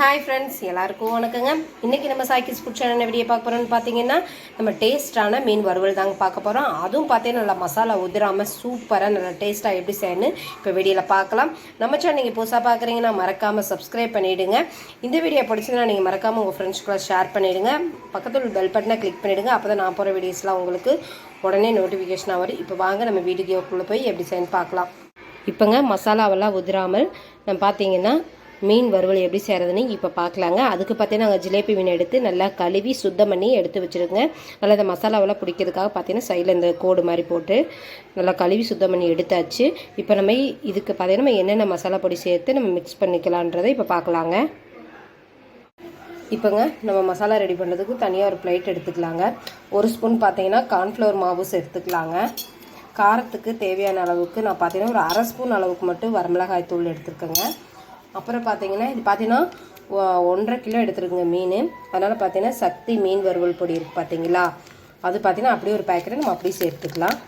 Hi friends எல்லாருக்கும் வணக்கங்க. இன்றைக்கி நம்ம சாய்க்கிஸ் ஃபுட் சேனல் வீடியோ பார்க்க போகிறோம்னு பார்த்தீங்கன்னா நம்ம டேஸ்ட்டான மீன் வறுவல் தாங்க பார்க்க போகிறோம் அதுவும் பார்த்தீங்கன்னா நல்லா மசாலா உதிராமல் சூப்பராக நல்லா டேஸ்ட்டாக எப்படி செய்யணும் இப்போ வீடியோவில் பார்க்கலாம். நம்ம சேனல் நீங்கள் புதுசாக பார்க்குறீங்கன்னா மறக்காமல் சப்ஸ்கிரைப் பண்ணிவிடுங்க இந்த வீடியோ பிடிச்சதுன்னா நீங்கள் மறக்காமல் உங்கள் ஃப்ரெண்ட்ஸ்க்குள்ள ஷேர் பண்ணிவிடுங்க பக்கத்தில் பெல் பட்டனை கிளிக் பண்ணிவிடுங்க அப்போ தான் நான் போகிற வீடியோஸ்லாம் உங்களுக்கு உடனே நோட்டிஃபிகேஷனாக வரும். இப்போ வாங்க நம்ம வீடியோக்குள்ளே போய் எப்படி செய்யணும்னு பார்க்கலாம். இப்போங்க மசாலாவெல்லாம் உதிராமல் நம்ம பார்த்தீங்கன்னா மீன் வறுவல் எப்படி செய்கிறதுன்னு இப்போ பார்க்கலாங்க அதுக்கு பார்த்தீங்கன்னா நாங்கள் ஜிலேபி மீன் எடுத்து நல்லா கழுவி சுத்தம் பண்ணி எடுத்து வச்சுருங்க நல்லா இந்த மசாலாவெல்லாம் பிடிக்கிறதுக்காக பார்த்தீங்கன்னா சைடில் இந்த கோடு மாதிரி போட்டு நல்லா கழுவி சுத்தம் பண்ணி எடுத்தாச்சு. இப்போ நம்ம இதுக்கு பார்த்தீங்கன்னா நம்ம என்னென்ன மசாலா பொடி சேர்த்து நம்ம மிக்ஸ் பண்ணிக்கலான்றதை இப்போ பார்க்கலாங்க இப்போங்க நம்ம மசாலா ரெடி பண்ணுறதுக்கு தனியாக ஒரு பிளேட் எடுத்துக்கலாங்க. ஒரு ஸ்பூன் பார்த்தீங்கன்னா கார்ன்ஃப்ளவர் மாவு சேர்த்துக்கலாங்க. காரத்துக்கு தேவையான அளவுக்கு நான் பார்த்தீங்கன்னா ஒரு அரை ஸ்பூன் அளவுக்கு மட்டும் வரமிளகாய் தூள் எடுத்துருக்கேங்க. அப்புறம் பார்த்தீங்கன்னா இது பார்த்தீங்கன்னா ஒன்றரை கிலோ எடுத்துருக்குங்க மீன். அதனால் பார்த்தீங்கன்னா சக்தி மீன் வறுவல் பொடி இருக்குது பார்த்தீங்களா அது பார்த்தீங்கன்னா அப்படியே ஒரு பேக்கெட்டை நம்ம அப்படியே சேர்த்துக்கலாம்.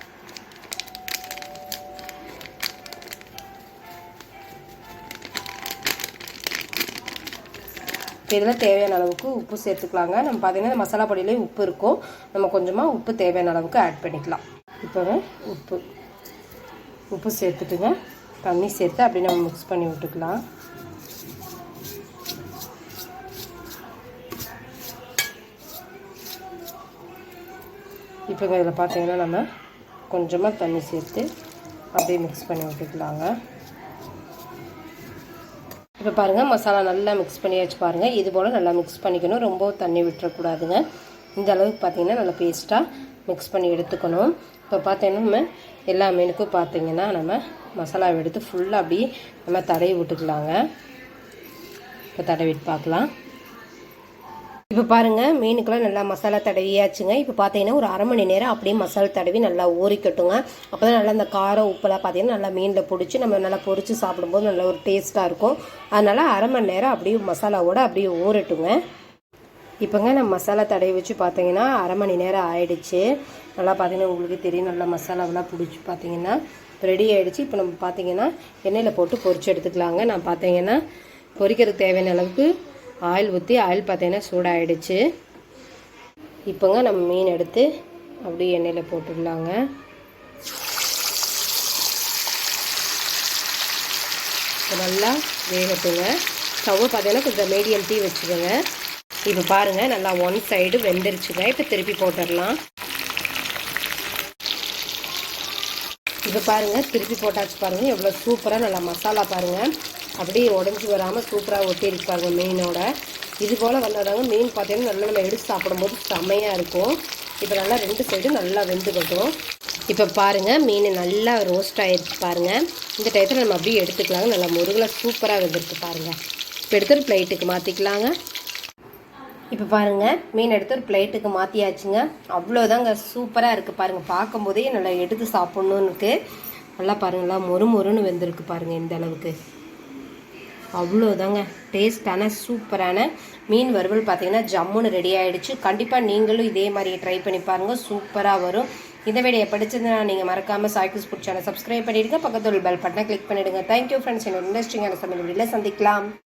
இப்போ இதில் தேவையான அளவுக்கு உப்பு சேர்த்துக்கலாங்க. நம்ம பார்த்தீங்கன்னா மசாலா பொடியிலே உப்பு இருக்கும். நம்ம கொஞ்சமாக உப்பு தேவையான அளவுக்கு ஆட் பண்ணிக்கலாம். இப்போ உப்பு உப்பு சேர்த்துட்டுங்க. தண்ணி சேர்த்து அப்படியே நம்ம மிக்ஸ் பண்ணி விட்டுக்கலாம். இப்போ இதில் பார்த்தீங்கன்னா நம்ம கொஞ்சமாக தண்ணி சேர்த்து அப்படியே மிக்ஸ் பண்ணி விட்டுக்கலாங்க. இப்போ பாருங்கள் மசாலா நல்லா மிக்ஸ் பண்ணியாச்சு பாருங்கள் இது போல் நல்லா மிக்ஸ் பண்ணிக்கணும். ரொம்ப தண்ணி விட்டுறக்கூடாதுங்க. இந்த அளவுக்கு பார்த்தீங்கன்னா நல்லா பேஸ்ட்டாக மிக்ஸ் பண்ணி எடுத்துக்கணும். இப்போ பார்த்தீங்கன்னா நம்ம எல்லா மீனுக்கும் பார்த்திங்கன்னா நம்ம மசாலாவை எடுத்து ஃபுல்லாக அப்படியே நம்ம தடவி விட்டுக்கலாங்க. இப்போ தடவிட்டு பார்க்கலாம். இப்போ பாருங்கள் மீனுக்கெல்லாம் நல்லா மசாலா தடவியாச்சுங்க. இப்போ பார்த்தீங்கன்னா ஒரு அரை மணி நேரம் அப்படியே மசாலா தடவி நல்லா ஊறிக்கட்டுங்க. அப்போ தான் நல்லா அந்த காரம் உப்பெல்லாம் பார்த்தீங்கன்னா நல்லா மீனில் பிடிச்சி நம்ம நல்லா பொறிச்சு சாப்பிடும்போது நல்ல ஒரு டேஸ்ட்டாக இருக்கும். அதனால் அரை மணி நேரம் அப்படியே மசாலாவோடு அப்படியே ஊறட்டுங்க. இப்போங்க நம்ம மசாலா தடவி வச்சு பார்த்தீங்கன்னா அரை மணி நேரம் ஆயிடுச்சு. நல்லா பார்த்தீங்கன்னா உங்களுக்கு தெரியும் நல்லா மசாலாவெல்லாம் பிடிச்சி பார்த்தீங்கன்னா ரெடி ஆகிடுச்சு இப்போ நம்ம பார்த்தீங்கன்னா எண்ணெயில் போட்டு பொரிச்சு எடுத்துக்கலாங்க. நான் பார்த்தீங்கன்னா பொரிக்கிறதுக்கு தேவையான அளவுக்கு ஆயில் ஊற்றி ஆயில் பார்த்தீங்கன்னா சூடாயிடுச்சு. இப்போங்க நம்ம மீன் எடுத்து அப்படியே எண்ணெயில் போட்டுக்கலாங்க. நல்லா வேகட்டுங்க. ஸ்டவ்வை பார்த்தீங்கன்னா கொஞ்சம் மீடியம் டீ வச்சுக்கோங்க. இப்போ பாருங்கள் நல்லா ஒன் சைடு வெந்துருச்சுங்க. இப்போ திருப்பி போட்டுடலாம். இப்போ பாருங்கள் திருப்பி போட்டாச்சு பாருங்கள் எவ்வளோ சூப்பராக நல்லா மசாலா பாருங்கள் அப்படியே உடஞ்சி வராமல் சூப்பராக ஒட்டியிருக்கு பாருங்கள் மீனோட. இது போல் வந்தாதாங்க மீன் பார்த்தீங்கன்னா நல்லா நம்ம எடுத்து சாப்பிடும்போது செம்மையாக இருக்கும். இப்போ நல்லா ரெண்டு சைடும் நல்லா வெந்துக்கட்டும். இப்போ பாருங்கள் மீன் நல்லா ரோஸ்ட் ஆகிடுச்சு பாருங்கள் இந்த டயத்தில் நம்ம அப்படியே எடுத்துக்கலாங்க. நல்லா முருகில் சூப்பராக வெந்திருக்கு பாருங்கள் இப்போ எடுத்துகிட்டு ப்ளைட்டுக்கு மாற்றிக்கலாங்க இப்போ பாருங்கள் மீன் எடுத்து ஒரு பிளேட்டுக்கு மாற்றியாச்சுங்க அவ்வளோதாங்க சூப்பராக இருக்குது பாருங்கள் பார்க்கும்போதே நல்லா எடுத்து சாப்பிட்ணுன்னு இருக்குது நல்லா பாருங்களா மொறு மொறுன்னு வெந்திருக்கு பாருங்கள் இந்த அளவுக்கு. அவ்வளோதாங்க டேஸ்டான சூப்பரான மீன் வறுவல் பார்த்தீங்கன்னா ஜம்முன்னு ரெடி ஆகிடுச்சு கண்டிப்பாக நீங்களும் இதே மாதிரி ட்ரை பண்ணி பாருங்கள் சூப்பராக வரும். இந்த வீடியோ படிச்சதுன்னா நீங்கள் மறக்காமல் சாய்க்கிஸ் ஃபுட் சேனல் சப்ஸ்கிரைப் பண்ணிடுங்க. பக்கத்தில் பெல் பட்டனை கிளிக் பண்ணிவிடுங்க தேங்க்யூ ஃப்ரெண்ட்ஸ் என்னோட இன்ட்ரெஸ்டிங்கான சமையல் வீடியோவில் சந்திக்கலாம்